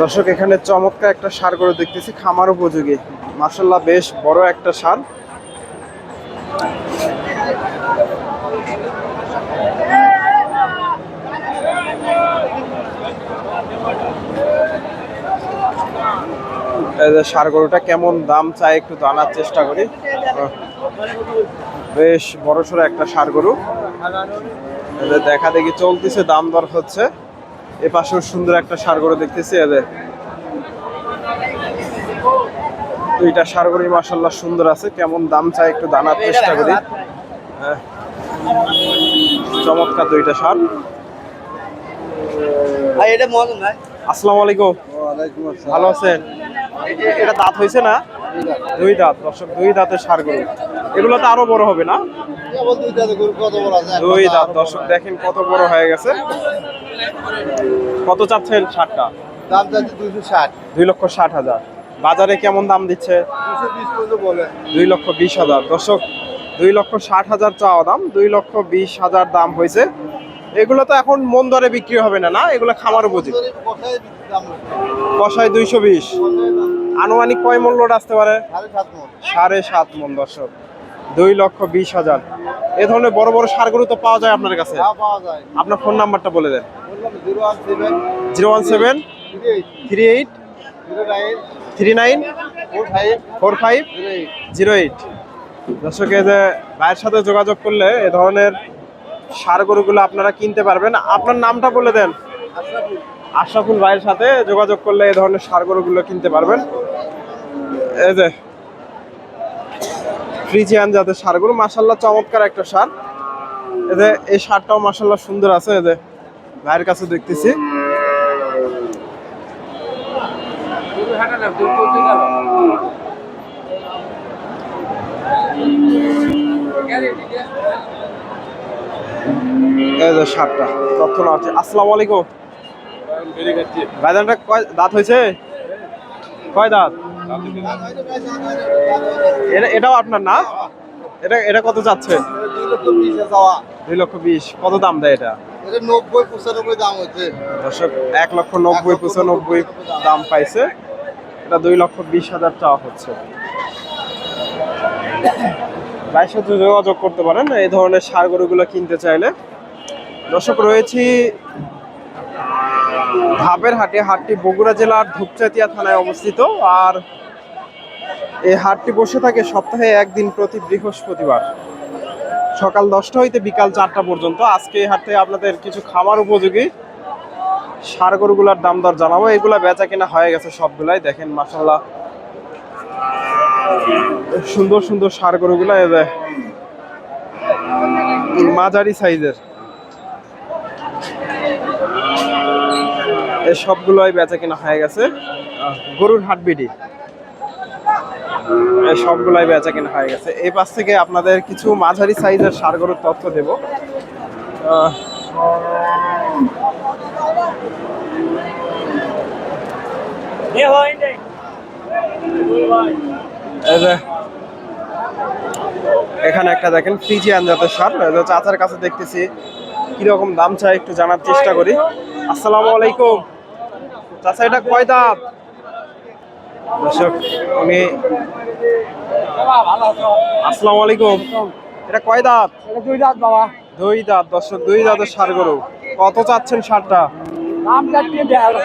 দর্শক, এখানে চমৎকার একটা সার গরু দেখতেছি, খামার উপযোগী। মাসাল্লাহ বেশ বড় একটা সার। সার গরুটা কেমন দাম চাই একটু জানার চেষ্টা করি। বেশ বড় সড়ো একটা সার গরু। দেখা দেখি চলতেছে, দাম দর হচ্ছে। এ পাশেও সুন্দর একটা সার গরু দেখতেছি এদের দুইটা সার গরু মাসাল্লাহ সুন্দর আছে কেমন দাম চাই একটু জানার চেষ্টা করি। হ্যাঁ। চমৎকার দুইটা সার। আসসালামু আলাইকুম। ভালো আছেন? এটা দাঁত হয়েছে না? দুই দাঁত দর্শক দুই দাঁতের সার গরু। এগুলো তো আরও বড় হবে না? দুই দাঁত দর্শক দেখেন কত বড় হয়ে গেছে। কত চাচ্ছেন ষাটটা? দাম যাচ্ছে দুশো ষাট। দুই লক্ষ ষাট হাজার। বাজারে কেমন দাম দিচ্ছে? দুই লক্ষ বিশ হাজার। দর্শক দুই লক্ষ ষাট হাজার চাওয়া দাম দুই লক্ষ বিশ হাজার দাম হয়েছে। এগুলো তো এখন মন দরে বিক্রি হবে না না? এগুলো খামার উপযোগী। কষায় দুইশো বিশ। আনুমানিক কয় মূল্যটা আসতে পারে? মন। সাড়ে সাত মন দর্শক। দুই লক্ষ বিশ হাজার। এ ধরনের বড় বড় সারগুলো তো পাওয়া যায় আপনার কাছে? পাওয়া আপনার ফোন নাম্বারটা বলে দেন। Zero one seven. Three eight. Three nine. Four five. Zero eight. দর্শক যে ভাইয়ের সাথে যোগাযোগ করলে এ ধরনের সার গরুগুলো আপনারা কিনতে পারবেন। আপনার নামটা বলে দেন। আশরাফুল। ভাইয়ের সাথে যোগাযোগ করলে এই ধরনের সার গরুগুলো কিনতে পারবেন। এই যে ফ্রিজিয়ান জাতের সারগুলো মাসাল্লাহ চমৎকার একটা সার। এতে এই সারটাও মাসাল্লাহ সুন্দর আছে এতে ভাইয়ের কাছে দেখতেছি। সারটা তথ্য না আসসালামু আলাইকুম। ভাইজানটা কয় দাঁত হয়েছে? কয় দাঁত? এটা এটাও আপনার না? এটা এটা কত যাচ্ছে? দুই লক্ষ বিশ। কত দাম দেয় এটা? এক লক্ষ নব্বই দাম পাইছে। এটা দুই লক্ষ বিশ হাজার হচ্ছে। সাথে যোগাযোগ করতে পারেন। এই ধরনের সার গরুগুলো কিনতে চাইলে। দর্শক, রয়েছি ধাপের হাটে হাটটি বগুড়া জেলার ধূপচাতিয়া থানায় অবস্থিত। আর এই হাটটি বসে থাকে সপ্তাহে একদিন প্রতি বৃহস্পতিবার। সকাল দশটা হইতে বিকাল চারটা পর্যন্ত। আজকে এই হাটে আপনাদের কিছু খামার উপযোগী সার গরুগুলার দাম দর জানাব। এগুলা বেচা কিনা হয়ে গেছে সবগুলাই। দেখেন মাসাল্লাহ সুন্দর সুন্দর সার গরুগুলা মাঝারি সাইজের। এই সবগুলোই বেচা কিনা হয়ে গেছে। গরুর হাট বিডি। এই সবগুলাই বেচা কিনা হয়ে গেছে। এই পাশ থেকে আপনাদের কিছু মাঝারি সাইজের সার গরুর তথ্য দেব। এখানে একটা দেখেন, ফ্রিজিয়ান জাতের সার। চাচার কাছে দেখতেছি, কীরকম দাম চাই একটু জানার চেষ্টা করি। আসসালামু আলাইকুম। চাচা এটা কয় দাঁত? দর্শক উনি আসসালামু আলাইকুম। এটা কয় দাঁত? দুই দাঁত বাবা। দুই দাঁত দর্শক দুই দাঁতের সার গরু। কত চাচ্ছেন সারটা? দাম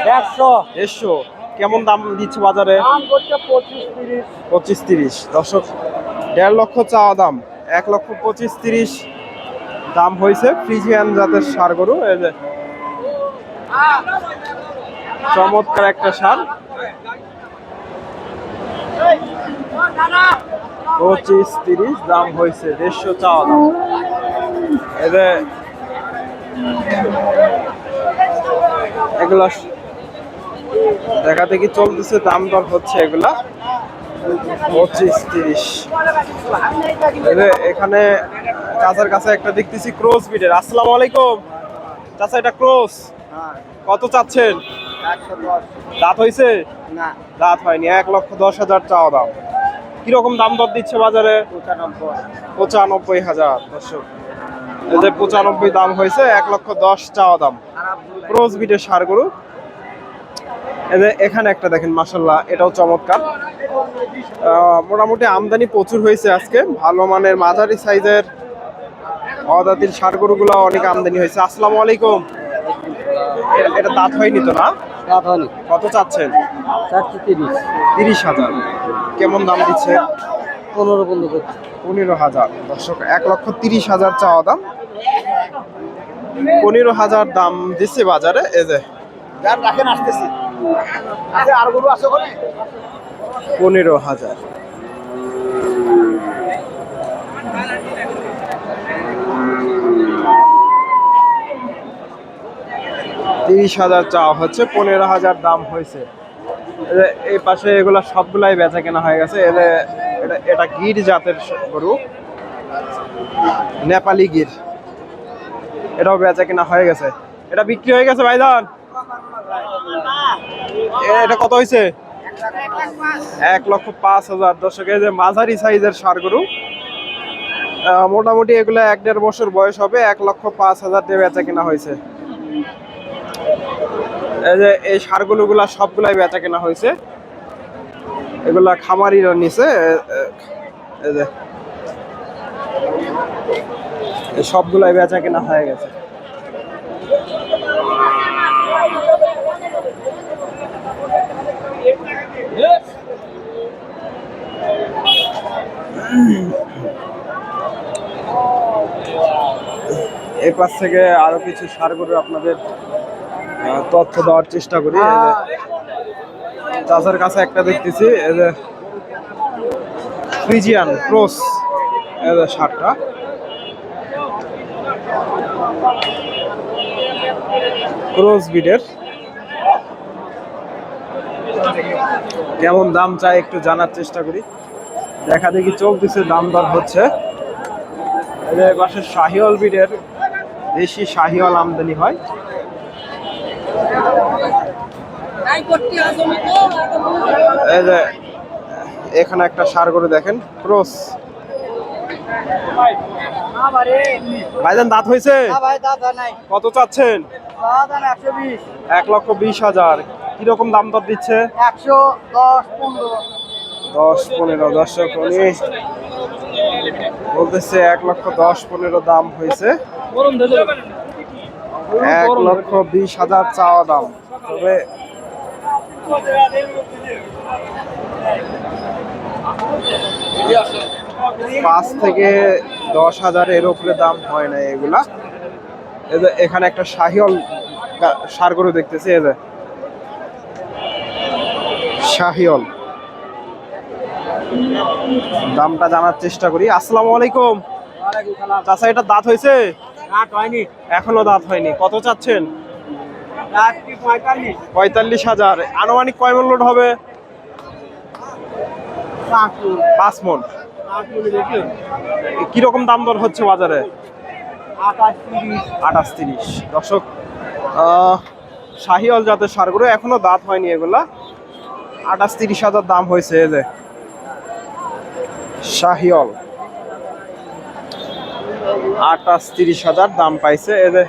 দেড়শো। দেড়শো। কেমন দাম দিচ্ছে বাজারে? পঁচিশ তিরিশ। পঁচিশ তিরিশ। দর্শক দেড় লক্ষ চাওয়া দাম। এক লক্ষ পঁচিশ তিরিশ দাম হয়েছে ফ্রিজিয়ান জাতের সার গরু। এই যে চমৎকার একটা সার। পঁচিশ তিরিশ দাম হয়েছে দেড়শো চাওয়া দাম। এদের এগুলা দেখা দেখি চলতেছে দাম দর হচ্ছে এগুলা? পঁচিশ তিরিশ। এখানে চাচার কাছে একটা দেখতেছি ক্রস বিটের। আসসালামু আলাইকুম। চাচা এটা ক্রস। হ্যাঁ। কত চাচ্ছেন? দাঁত হয়েছে না। দাঁত হয়নি এক লক্ষ দশ হাজার চাওয়া দাম। কীরকম দাম দর দিচ্ছে বাজারে? পঁচানব্বই হাজার দর্শক। এই যে পঁচানব্বই দাম হয়েছে এক লক্ষ দশ চাওয়া দাম। ক্রস বিটের সার গরু। এই যে এখানে একটা দেখেন মাসাল্লাহ এটাও চমৎকার। মোটামুটি আমদানি প্রচুর হয়েছে আজকে। ভালো মানের মাঝারি সাইজের অদাতির ষাট গরুগুলো অনেক আমদানি হয়েছে আসসালামু আলাইকুম। এটা দাঁত হয়নি তো না? রাধনি কত চাচ্ছেন? চারশো তিরিশ। তিরিশ হাজার। কেমন দাম দিচ্ছে? পনেরো বন্ধু করছে। পনেরো হাজার। দর্শক এক লক্ষ তিরিশ হাজার চাওয়া দাম। পনেরো হাজার দাম দিচ্ছে বাজারে। এ যে। যার রাখেন আসতেছি। আর গরু আছে ওখানে? পনেরো হাজার। তিরিশ হাজার চাওয়া হচ্ছে, পনেরো হাজার দাম হয়েছে। এই পাশে এগুলা সবগুলাই বেচা কেনা হয়ে গেছে। এদের এটা এটা গির জাতের গরু। নেপালি গির। এটাও বেচা কেনা হয়ে গেছে। এটা বিক্রি হয়ে গেছে, ভাইজান? এটা কত হয়েছে? এক লক্ষ পাঁচ হাজার। দর্শকের যে মাঝারি সাইজের সার গরু। মোটামুটি এগুলো এক দেড় বছর বয়স হবে, এক লক্ষ পাঁচ হাজার দিয়ে বেচা কেনা হয়েছে। এই যে এই সারগুলো গুলা সবগুলাই বেচা কেনা হয়েছে। এগুলা খামারিরা নিছে সবগুলাই বেচা কেনা হয়ে গেছে। এই পাশ থেকে আরও কিছু সার গরু আপনাদের তথ্য দেওয়ার চেষ্টা করি। চাচার কাছে একটা দেখতেছি ফ্রিজিয়ান ক্রস সারটা ক্রস বিডের কেমন দাম চাই একটু জানার চেষ্টা করি। দেখা দেখি চোখ দিছে, দাম দর হচ্ছে। যে পাশে শাহিওয়াল বিডের দেশি শাহিওয়াল আমদানি হয়। এই যে এখানে একটা সার করে দেখেন ক্রস। ভাইজান দাঁত হয়েছে? কত চাচ্ছেন? এক লক্ষ বিশ হাজার। কীরকম দাম দর দিচ্ছে? একশো দশ পনেরো। দশ পনেরো দর্শক উনি বলতেছে এক লক্ষ দশ পনেরো দাম হয়েছে। এক লক্ষ বিশ হাজার চাওয়া দাম। তবে পাঁচ থেকে দশ হাজার এর উপরে দাম হয় না এগুলা। এখানে একটা শাহিওল সার গরু দেখতেছি এই যে। শাহিওল দামটা জানার চেষ্টা করি। আসসালামু আলাইকুম। চাচা এটা দাঁত হয়েছে? রাত হয়নি। এখনও দাঁত হয়নি। কত চাচ্ছেন? পঁয়তাল্লিশ। হাজার। আনুমানিক কয় লোড হবে? পাঁচশো পাঁচ মন। কীরকম দাম দর হচ্ছে বাজারে? আঠাশ তিরিশ। দর্শক শাহিওয়াল জাতের সারগুলো এখনও দাঁত হয়নি এগুলা। আঠাশ তিরিশ হাজার দাম হয়েছে এই যে। আঠাশ তিরিশ হাজার দাম পাইছে। যে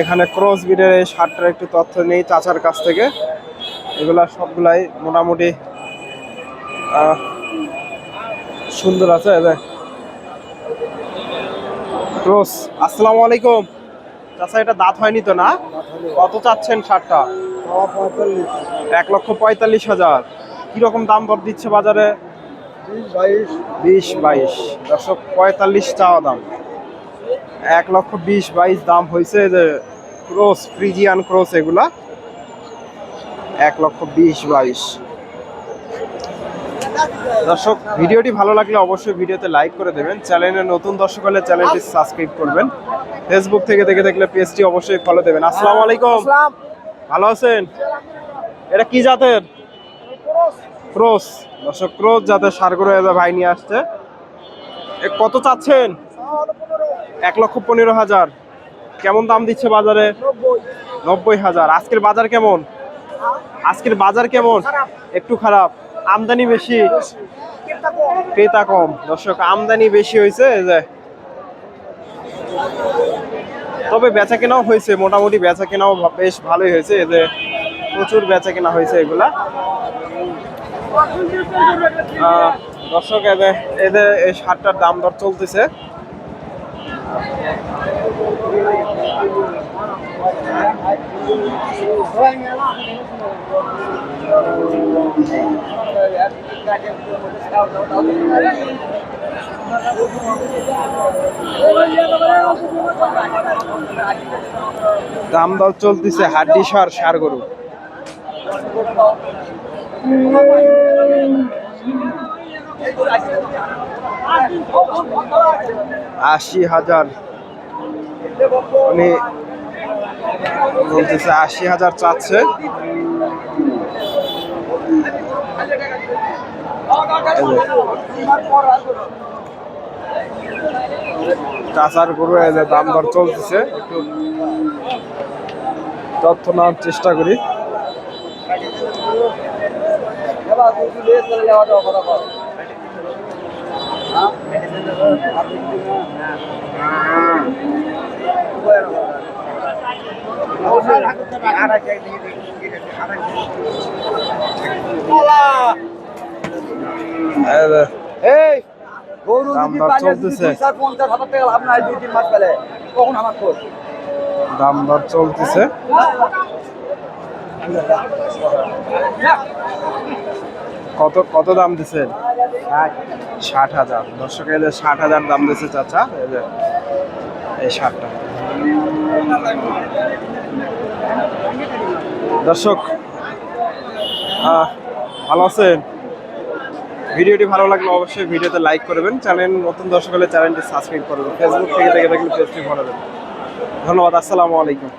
এখানে ক্রস বিডের এই শার্টটার একটু তথ্য নেই চাচার কাছ থেকে। এগুলা সবগুলাই মোটামুটি সুন্দর আছে এদের ক্রস আসসালামু আলাইকুম। চাচা এটা দাঁত হয়নি তো না? কত চাচ্ছেন শার্টটা? এক লক্ষ পঁয়তাল্লিশ হাজার। কীরকম দাম দর দিচ্ছে বাজারে? বিশ বাইশ দর্শক পঁয়তাল্লিশ চাওয়া দাম। এক লক্ষ বিশ বাইশ দাম হয়েছে যে ক্রস ফ্রিজিয়ান ক্রস এগুলা। এক লক্ষ বিশ বাইশ। দর্শক ভিডিওটি ভালো লাগলে অবশ্যই ভিডিওতে লাইক করে দেবেন। চ্যানেলে নতুন দর্শক হলে চ্যানেলটি সাবস্ক্রাইব করবেন। ফেসবুক থেকে দেখে দেখলে পেজটি অবশ্যই ফলো দেবেন। আসসালামু আলাইকুম। ভালো আছেন? এটা কি জাতের? ক্রস। দর্শক, ক্রস যাতে এবার ভাই নিয়ে আসছে। কত চাচ্ছেন? এক লক্ষ পনেরো হাজার। কেমন দাম দিচ্ছে বাজারে? নব্বই হাজার। আজকের বাজার কেমন? আজকের বাজার কেমন? একটু খারাপ। আমদানি বেশি। ক্রেতা কম। দর্শক, আমদানি বেশি হয়েছে যে। তবে বেচা কেনাও হয়েছে, মোটামুটি বেচা কেনাও বেশ ভালোই হয়েছে এদের প্রচুর বেচা কেনা হয়েছে এগুলা। দর্শক এদের এদের এই শার্টটার দাম দর চলতেছে। দাম দর চলতেছে হাড্ডি সার সার গরু আশি হাজার। উনি বলতেছে আশি হাজার চাচ্ছে। চাচার গরু দাম দর চলতেছে। তথ্য নেওয়ার চেষ্টা করি। এই গরু যদি পাঁচ চলতেছে। দুই চার পঞ্চাশ হাজার টাকা লাভ নাই দুই তিন মাস পেলে কখন আমার খোঁজ দাম দর চলতেছে কত কত দাম দিছেন? ষাট। হাজার। দর্শক এদের ষাট হাজার দাম দিছে চাচা এই যে এই ষাটটা। দর্শক ভালো আছেন? ভিডিওটি ভালো লাগলে অবশ্যই ভিডিওতে লাইক করবেন চ্যানেল নতুন দর্শক হলে চ্যানেলটি সাবস্ক্রাইব করবেন ফেসবুক থেকে দেখে পেজটি ফলো দেবেন। ধন্যবাদ আসসালামু আলাইকুম।